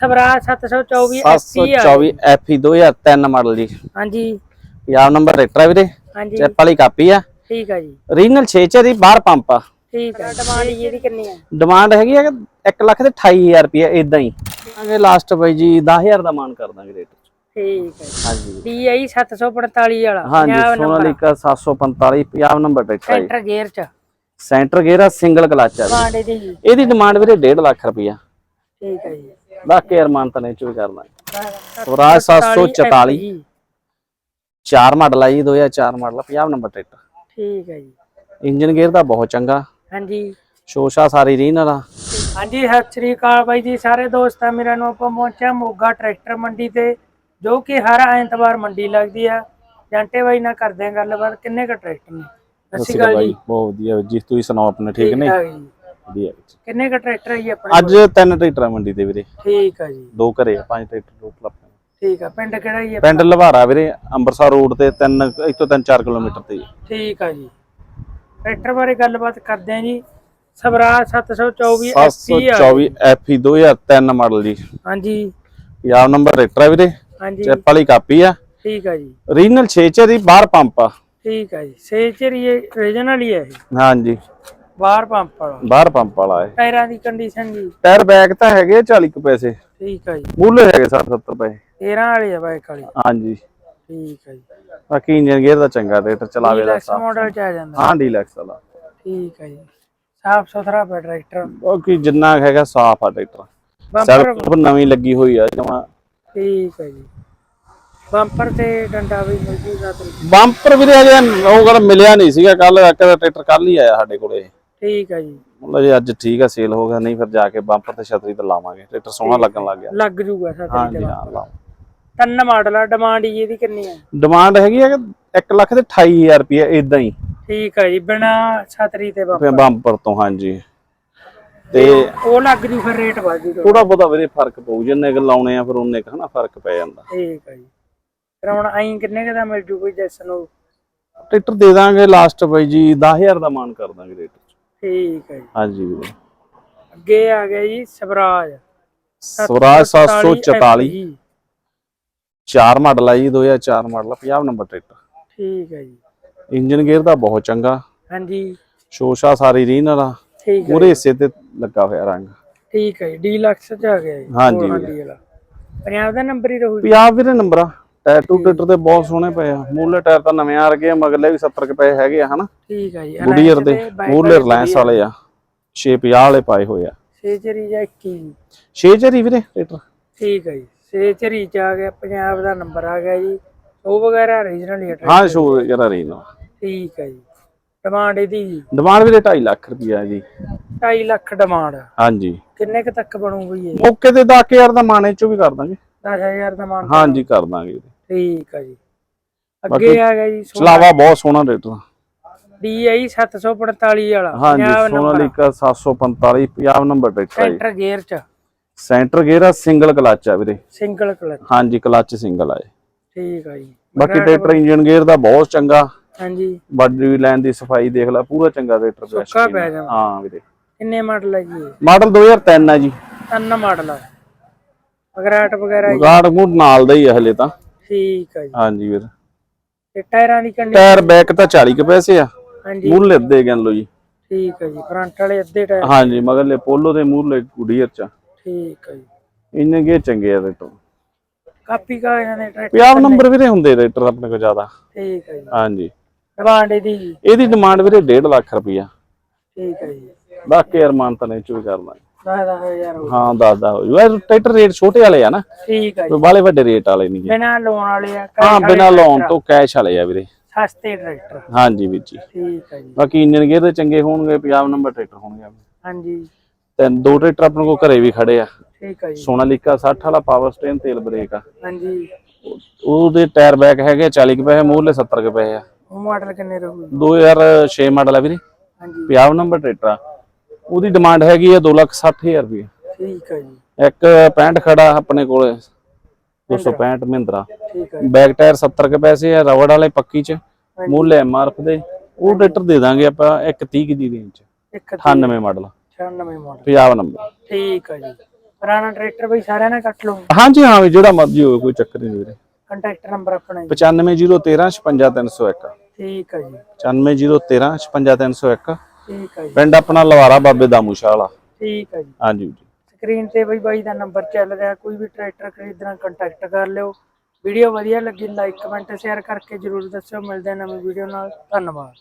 Swaraj 724 SP ਆ। 724 FE 2003 model ਜੀ। ਹਾਂਜੀ। ਪੰਜਾਬ ਨੰਬਰ ਟਰੈਕਟਰ ਆ ਵੀਰੇ। ਹਾਂਜੀ। ਚੈਪ ਵਾਲੀ ਕਾਪੀ ਆ। ਠੀਕ ਆ ਜੀ। ਰੀਜਨਲ 6 ਚ ਦੀ ਬਾਹਰ ਪੰਪ ਆ। ਠੀਕ ਆ। ਡਿਮਾਂਡ ਇਹਦੀ ਕਿੰਨੀ ਆ? ਡਿਮਾਂਡ ਹੈਗੀ ਆ 1 ਲੱਖ ਤੇ 28000 ਰੁਪਏ ਇਦਾਂ ਹੀ। ਅਗੇ ਲਾਸਟ ਬਾਈ ਜੀ 10000 ਦਾ ਮਾਨ ਕਰ ਦਾਂਗੇ ਰੇਟ ਠੀਕ ਆ ਜੀ। ਹਾਂਜੀ। DI 745 ਵਾਲਾ ਹਾਂਜੀ Punjab number Sonalika 745 Punjab number tractor ਹੈ ਸੈਂਟਰ ਗੇਅਰ ਚ। ਸੈਂਟਰ ਗੇਅਰ ਆ ਸਿੰਗਲ ਕਲਚ ਆ ਇਹਦੀ। ਡਿਮਾਂਡ ਵੀਰੇ 1.5 ਲੱਖ ਰੁਪਇਆ ਠੀਕ ਆ ਜੀ। ਬਾਕੀ ਅਰਮਾਨ ਤਾਂ ਨਹੀਂ ਚੋ ਕਰਨਾ। ਸਵਰਾਜ 744 ਜੀ, ਚਾਰ ਮਾਡਲ ਆ ਜੀ 2004 ਮਾਡਲ ਆ, ਪੰਜਾਬ ਨੰਬਰ ਟਰੈਕਟਰ ਠੀਕ ਆ ਜੀ। ਇੰਜਨ ਗੇਅਰ ਦਾ ਬਹੁਤ ਚੰਗਾ। ਹਾਂਜੀ। ਸ਼ੋਸ਼ਾ ਸਾਰੀ ਰੀਨਰ ਆ ਹਾਂਜੀ ਸਤਿ ਸ੍ਰੀ ਅਕਾਲ ਬਾਈ ਜੀ ਸਾਰੇ ਦੋਸਤਾਂ ਮੇਰਾ ਨੂੰ ਆਪਾਂ ਪਹੁੰਚਿਆ ਮੋਗਾ ਟਰੈਕਟਰ ਮੰਡੀ ਤੇ ਜੋ ਕਿ ਹਰ ਐਤਵਾਰ ਮੰਡੀ ਲੱਗਦੀ ਆ। ਜਾਂਟੇ ਬਾਈ ਨਾਲ ਕਰਦੇ ਆ ਗੱਲਬਾਤ ਕਿੰਨੇ ਕ ਟਰੈਕਟਰ ਨੇ? ਸਤਿ ਸ਼੍ਰੀ ਅਕਾਲ ਜੀ। ਬਹੁਤ ਵਧੀਆ ਜੀ ਤੁਸੀਂ ਸੁਣਾਓ ਆਪਣੇ ਠੀਕ ਠੀਕ ਨੇ? ਵਧੀਆ ਕਿੰਨੇ ਕ ਟਰੈਕਟਰ ਜੀ ਆਪਣੇ ਅੱਜ ਤਿੰਨ ਟਰੈਕਟਰ ਮੰਡੀ ਤੇ ਵੀਰੇ। ਠੀਕ ਆ ਜੀ। ਦੋ ਘਰੇ ਆ ਪੰਜ ਟਰੈਕਟਰ ਟੋਟਲ ਆਪਣੇ ਠੀਕ ਆ ਪਿੰਡ ਕਿਹੜਾ ਜੀ ਪਿੰਡ ਲਵਾਰਾ ਵੀਰੇ ਅੰਮ੍ਰਿਤਸਰ ਰੋਡ ਤੇ ਤਿੰਨ ਇੱਥੋਂ ਤਿੰਨ 4 ਕਿਲੋਮੀਟਰ ਤੇ। ਠੀਕ ਆ ਜੀ। ਟਰੈਕਟਰ ਬਾਰੇ ਗੱਲਬਾਤ ਕਰਦੇ ਆ ਜੀ। ਸਵਰਾਜ 724 ਐਸਪੀ ਆ। 724 FE 2003 ਮਾਡਲ ਜੀ। ਹਾਂਜੀ। ਪੰਜਾਬ ਨੰਬਰ ਟਰੈਕਟਰ ਆ ਵੀਰੇ। ਹਾਂਜੀ। ਚੈਪ ਵਾਲੀ ਕਾਪੀ ਆ। ਠੀਕ ਆ ਜੀ। ਰੀਜਨਲ 6 ਚ ਦੀ ਬਾਹਰ ਪੰਪ ਆ। ਠੀਕ ਆ ਜੀ। ਸੇਚਰੀ ਇਹ ਰੀਜਨਲ ਹੀ ਹੈ ਇਹ। ਹਾਂਜੀ। ਬਾਹਰ ਪੰਪ ਵਾਲਾ। ਬਾਹਰ ਪੰਪ ਵਾਲਾ ਹੈ ਟਾਇਰਾਂ ਦੀ ਕੰਡੀਸ਼ਨ ਜੀ। ਟਾਇਰ ਬੈਗ ਤਾਂ ਹੈਗੇ ਆ 40 ਕੁ ਪੈਸੇ। ਠੀਕ ਆ ਜੀ। ਮੂਲੇ ਹੈਗੇ 60 70 ਪੈਸੇ। 13 ਵਾਲੀ ਆ ਬਾਈਕ ਵਾਲੀ। ਹਾਂਜੀ। ਠੀਕ ਆ ਜੀ। ਬਾਕੀ ਇੰਜਨ ਗੇਅਰ ਦਾ ਚੰਗਾ ਰੇਟ ਚਲਾਵੇ ਦਾ ਡੀਲਕਸ ਮਾਡਲ ਚ ਆ ਜਾਂਦਾ। ਹਾਂ ਡੀਲੈਕਸ ਵਾਲਾ। ਠੀਕ ਆ ਜੀ। ਸਾਫ਼ ਸੁਥਰਾ ਪਿਆ ਟਰੈਕਟਰ। ਬਾਕੀ ਜਿੰਨਾ ਹੈਗਾ ਸਾਫ਼ ਆ ਟਰੈਕਟਰ। ਸੈਲਫ ਨਵੀਂ ਲੱਗੀ ਹੋਈ ਆ ਜਮਾ। ਠੀਕ ਆ ਜੀ। ਬੰਪਰ ਤੇ ਡੰਡਾ ਵੀ ਮਿਲ ਜੂਗਾ ਬੰਪਰ ਵੀਰੇ ਅਜੇ ਉਹ ਗੱਲ ਮਿਲਿਆ ਨਹੀਂ ਸੀਗਾ ਕੱਲ ਇੱਕ ਦਾ ਟਰੈਕਟਰ ਕੱਲ ਹੀ ਆਇਆ ਸਾਡੇ ਕੋਲੇ। ਠੀਕ ਆ ਜੀ। ਮਤਲਬ ਜੇ ਅੱਜ ਠੀਕ ਆ ਸੇਲ ਹੋ ਗਿਆ ਨਹੀਂ ਫਿਰ ਜਾ ਕੇ ਬੰਪਰ ਤੇ ਛਤਰੀ ਤੇ ਲਾਵਾਂਗੇ। ਟਰੈਕਟਰ ਸੋਹਣਾ ਲੱਗਣ ਲੱਗ ਗਿਆ। ਲੱਗ ਜੂਗਾ ਸਾਥ ਹਾਂਜੀ ਹਾਂ ਲਾਓ। ਤਿੰਨ ਮਾਡਲ ਆ ਡਿਮਾਂਡ ਜੀ ਇਹਦੀ ਕਿੰਨੀ ਆ? ਡਿਮਾਂਡ ਹੈਗੀ ਆ 1 ਲੱਖ ਤੇ 28000 ਰੁਪਏ ਇਦਾਂ ਹੀ। ਠੀਕ ਆ ਜੀ ਬਿਨਾ ਛਤਰੀ ਤੇ ਬੰਪਰ ਫਿਰ ਬੰਪਰ ਤੋਂ ਹਾਂਜੀ। ਤੇ ਉਹ ਲੱਗ ਜੂ ਫਿਰ ਰੇਟ ਵੱਧ ਜੂ। ਥੋੜਾ ਬਹੁਤਾ ਵੀਰੇ ਫ਼ਰਕ ਪਊ ਜਿੰਨੇ ਕੁ ਲਾਉਣੇ ਆ ਫਿਰ ਉਹਨੇ ਕੁ ਹਨਾ ਫ਼ਰਕ ਪੈ ਜਾਂਦਾ। ਠੀਕ ਆ ਜੀ। ਫਿਰ ਹੁਣ ਆਈ ਕਿੰਨੇ ਕੁ ਦਾ ਮਿਲ ਜੂ ਕੋਈ ਜੈਸ ਨੂੰ ਟਰੈਕਟਰ ਦੇ ਦਾਂਗੇ ਲਾਸਟ ਬਾਈ ਜੀ 10000 ਦਾ ਮਾਨ ਕਰ ਦਾਂਗੇ ਰੇਟ ਠੀਕ ਜੀ। ਹਾਂਜੀ ਵੀਰੇ। ਅੱਗੇ ਆ ਗਿਆ ਜੀ ਸਵਰਾਜ। ਸਵਰਾਜ 744 ਜੀ। ਚਾਰ ਮਾਡਲ ਆ ਜੀ 2004 ਮਾਡਲ ਆ 50 ਨੰਬਰ ਟਰੈਕਟਰ। ਠੀਕ ਹੈ ਜੀ। ਇੰਜਨ ਗੇਅਰ ਦਾ ਬਹੁਤ ਚੰਗਾ। ਹਾਂਜੀ। ਸ਼ੋਸ਼ਾ ਸਾਰੀ ਰੀਨਰ ਆ ਠੀਕ ਹੈ ਪੂਰੇ ਹਿੱਸੇ ਤੇ ਲੱਗਾ ਹੋਇਆ ਰੰਗ। ਠੀਕ ਹੈ ਜੀ ਡੀਲਕਸ ਚ ਆ ਗਿਆ ਜੀ। ਹਾਂਜੀ ਵੀਰੇ। ਵਾਲਾ। ਪੰਜਾਬ ਦਾ ਨੰਬਰ ਹੀ ਰਹੂ ਜੀ। ਪੰਜਾਬ ਵੀਰੇ ਨੰਬਰ। ਆ ਟਾਇਰ ਟੂ ਟਰੈਕਟਰ ਤੇ ਬਹੁਤ ਸੋਹਣੇ ਪਏ ਆ। ਮੂਲੇ ਟਾਇਰ ਤਾਂ ਨਵੇਂ ਆ ਰਗੇ ਆ ਮਗਰਲੇ ਵੀ 70 ਕੁ ਪਏ ਹੈਗੇ ਆ ਹਨਾ? ਠੀਕ ਹੈ ਜੀ ਗੁਡੀਅਰ ਦੇ ਮੂਲੇ ਰਿਲਾਇੰਸ ਵਾਲੇ ਆ। 650 ਵਾਲੇ ਪਾਏ ਹੋਏ ਆ। ਸੇਚਰੀ ਜਾਂ 21 6 ਚਰੀ ਵੀਰੇ ਟਰੈਕਟਰ? ਠੀਕ ਹੈ ਜੀ ਸੇਚਰੀ ਚ ਆ ਗਿਆ ਪੰਜਾਬ ਦਾ ਨੰਬਰ ਆ ਗਿਆ ਜੀ। ਉਹ ਵਗੈਰਾ ਰੀਜਨਲ ਹੀ ਹੈ ਸ਼ੋ ਜਰਾ ਰੀਨਰ ਠੀਕ ਹੈ ਜੀ ਡਿਮਾਂਡ ਇਹਦੀ ਜੀ। ਡਿਮਾਂਡ ਵੀਰੇ 2.5 ਲੱਖ ਰੁਪਈਆ ਜੀ। 2.5 ਲੱਖ ਡਿਮਾਂਡ ਹਾਂਜੀ। ਕਿੰਨੇ ਕ ਤੱਕ ਬਣੂਗੀ ਇਹ? ਮੌਕੇ ਤੇ 10000 ਦਾ ਮਾਣੇ ਚੋਂ ਵੀ ਕਰ ਦਾਂਗੇ। 10000 ਦਾ ਮਾਨ ਹਾਂਜੀ ਕਰ ਦਾਂਗੇ। ਠੀਕ ਹੈ ਜੀ। ਅੱਗੇ ਆ ਗਿਆ ਜੀ ਚਲਾਵਾ ਬਹੁਤ ਸੋਹਣਾ ਟਰੈਕਟਰ DI 745 ਵਾਲਾ ਹਾਂਜੀ Punjab number. Sonalika 745 50 number tractor ਹੈ ਸੈਂਟਰ ਗੇਅਰ ਚ। ਸੈਂਟਰ ਗੇਅਰ ਆ ਸਿੰਗਲ ਕਲਚ ਆ ਵੀਰੇ। Single clutch. ਹਾਂਜੀ ਕਲਚ ਸਿੰਗਲ ਆ ਇਹ। ਠੀਕ ਆ ਜੀ। ਬਾਕੀ ਟਰੈਕਟਰ ਇੰਜਨ ਗੇਅਰ ਦਾ ਬਹੁਤ ਚੰਗਾ। ਹਾਂਜੀ ਬਾਡੀ ਲਾਈਨ ਦੀ ਸਫ਼ਾਈ ਦੇਖ ਲੈ ਪੂਰਾ ਚੰਗਾ ਟਰੈਕਟਰ ਪਿਆ ਸੁੱਕਾ ਪੈ ਜਾਣਾ। ਹਾਂ ਵੀਰੇ। ਕਿੰਨੇ ਮਾਡਲ ਹੈ ਜੀ ਇਹ? ਮਾਡਲ 2003 ਆ ਜੀ। ਤਿੰਨ ਮਾਡਲ ਆ। ਵਗਰਾਟ ਵਗੈਰਾ ਜੀ। ਗਾਰਡ ਮੂਡ ਨਾਲ ਦਾ ਹੀ ਆ ਹਲੇ ਤਾਂ। ਠੀਕ ਆ ਜੀ। ਹਾਂਜੀ ਵੀਰ। ਤੇ ਟਾਇਰਾਂ ਦੀ ਕੰਡੀਸ਼ਨ ਟਾਇਰ ਬੈਕ ਤਾਂ 40 ਕੁ ਪੈਸੇ ਆ। ਹਾਂਜੀ। ਮੂਹਰਲੇ ਅੱਧੇ ਗਿਣ ਲਓ ਜੀ। ਠੀਕ ਆ ਜੀ ਫਰੰਟ ਵਾਲੇ ਅੱਧੇ ਟਾਇਰ। ਹਾਂਜੀ ਮਗਰਲੇ ਪੋਲੋ ਦੇ ਮੂਹਰਲੇ ਗੁਡੀਅਰ ਚ ਠੀਕ ਆ ਜੀ। ਇੰਨੇ ਗੇ ਚੰਗੇ ਆ ਰੇਟਰ ਕਾਪੀ ਕਾ ਇਹਨਾਂ ਦੇ ਟਰੈਕਟਰ ਪੰਜਾਬ ਨੰਬਰ ਵੀਰੇ ਹੁੰਦੇ ਰੇਟਰ ਆਪਣੇ ਕੋਲ ਜ਼ਿਆਦਾ। ਠੀਕ ਆ ਜੀ। ਹਾਂਜੀ। ਰਵਾਂਡੇ ਦੀ ਜੀ। ਇਹਦੀ ਡਿਮਾਂਡ ਵੀਰੇ 1.5 ਲੱਖ ਰੁਪਈਆ। ਠੀਕ ਆ ਜੀ। ਬਾਕੀ ਯਾਰ ਮਾਨਤਾ ਨੇ ਚੂਈ ਕਰ ਹਾਂ 10 ਦਾ ਹੋ ਜੂਗਾ ਟਰੈਕਟਰ ਰੇਟ ਛੋਟੇ ਵਾਲੇ ਆ ਨਾ। ਠੀਕ ਆ ਜੀ। ਬਾਲੇ ਵੱਡੇ ਰੇਟ ਵਾਲੇ ਨਹੀਂ ਬਿਨਾ ਲੋਨ ਵਾਲੇ ਆ ਹਾਂ ਬਿਨਾ ਲੋਨ ਤੋਂ ਕੈਸ਼ ਵਾਲੇ ਆ ਵੀਰੇ। ਸਸਤੇ ਟਰੈਕਟਰ। ਹਾਂਜੀ ਵੀਰ ਜੀ। ਠੀਕ ਆ ਜੀ। ਬਾਕੀ ਇੰਜਨ ਗੇਅਰ ਦੇ ਚੰਗੇ ਹੋਣਗੇ ਪੰਜਾਬ ਨੰਬਰ ਟਰੈਕਟਰ ਹੋਣਗੇ ਹਾਂਜੀ। ਤਿੰਨ ਦੋ ਟਰੈਕਟਰ ਆਪਣੇ ਕੋਲ ਘਰੇ ਵੀ ਖੜੇ ਆ। ਠੀਕ ਆ ਜੀ। ਸੋਨਾਲੀਕਾ 60 ਵਾਲਾ ਪਾਵਰ ਸਟੇਨ ਤੇਲ ਬ੍ਰੇਕ ਆ। ਹਾਂਜੀ। ਉਹਦੇ ਟਾਇਰ ਬੈਕ ਹੈਗੇ 40 ਰੁਪਏ ਮੂਹਰਲੇ 70 ਰੁਪਏ ਆ। ਉਹ ਮਾਡਲ ਕਿੰਨੇ ਰਹੂਗਾ 2006 ਮਾਡਲ ਆ ਵੀਰੇ। ਹਾਂਜੀ। 50 ਨੰਬਰ ਟਰੈਕਟਰ ਆ। ਉਹਦੀ ਡਿਮਾਂਡ ਹੈਗੀ ਆ 260000 ਰੁਪਏ। ਠੀਕ ਆ ਜੀ। ਇੱਕ 65 ਖੜਾ ਆਪਣੇ ਕੋਲ 265 ਮਹਿੰਦਰਾ। ਠੀਕ ਬੈਕ ਟਾਇਰ 70 ਕੁ ਪੈਸੇ ਆ ਰਬੜ ਵਾਲੇ ਪੱਕੀ ਚ ਮੁੱਲ ਐਮਆਰਐਫ ਦੇ। ਉਹ ਟਰੈਕਟਰ ਦੇ ਦਾਂਗੇ ਆਪਾਂ ਇੱਕ 30 ਦੀ ਰੇਂਜ ਚ। ਇੱਕ 98 ਮਾਡਲ। 96 ਮਾਡਲ। ਪੰਜਾਬ ਨੰਬਰ। ਠੀਕ ਆ ਜੀ। ਪੁਰਾਣਾ ਟਰੈਕਟਰ ਬਈ ਸਾਰਿਆਂ ਨਾਲ ਕੱਟ ਲਓ। ਹਾਂਜੀ ਹਾਂ ਵੀ ਜਿਹੜਾ ਮਰਜ਼ੀ ਹੋਵੇ ਕੋਈ ਚੱਕਰ ਨਹੀਂ ਵੀਰੇ। ਕੰਟੈਕਟ ਨੰਬਰ ਆਪਣਾ ਜੀ। 95013 56301 ਠੀਕ ਹੈ ਜੀ। 95013 56301 ਠੀਕ ਹੈ ਜੀ। ਪਿੰਡ ਆਪਣਾ ਲਵਾਰਾ ਬਾਬੇ ਦਾਮੂਸ਼ਾਹ ਵਾਲਾ। ਠੀਕ ਹੈ ਜੀ। ਹਾਂਜੀ ਵੀਰੇ ਸਕਰੀਨ ਤੇ ਬਈ ਬਾਈ ਦਾ ਨੰਬਰ ਚੱਲ ਰਿਹਾ ਕੋਈ ਵੀ ਟਰੈਕਟਰ ਖਰੀਦਣਾ ਕੰਟੈਕਟ ਕਰ ਲਿਓ। ਵੀਡੀਓ ਵਧੀਆ ਲੱਗੀ ਲਾਈਕ ਕਮੈਂਟ ਸ਼ੇਅਰ ਕਰਕੇ ਜਰੂਰ ਦੱਸਿਓ। ਮਿਲਦੇ ਹਾਂ ਨਵੀਂ ਵੀਡੀਓ ਨਾਲ। ਧੰਨਵਾਦ।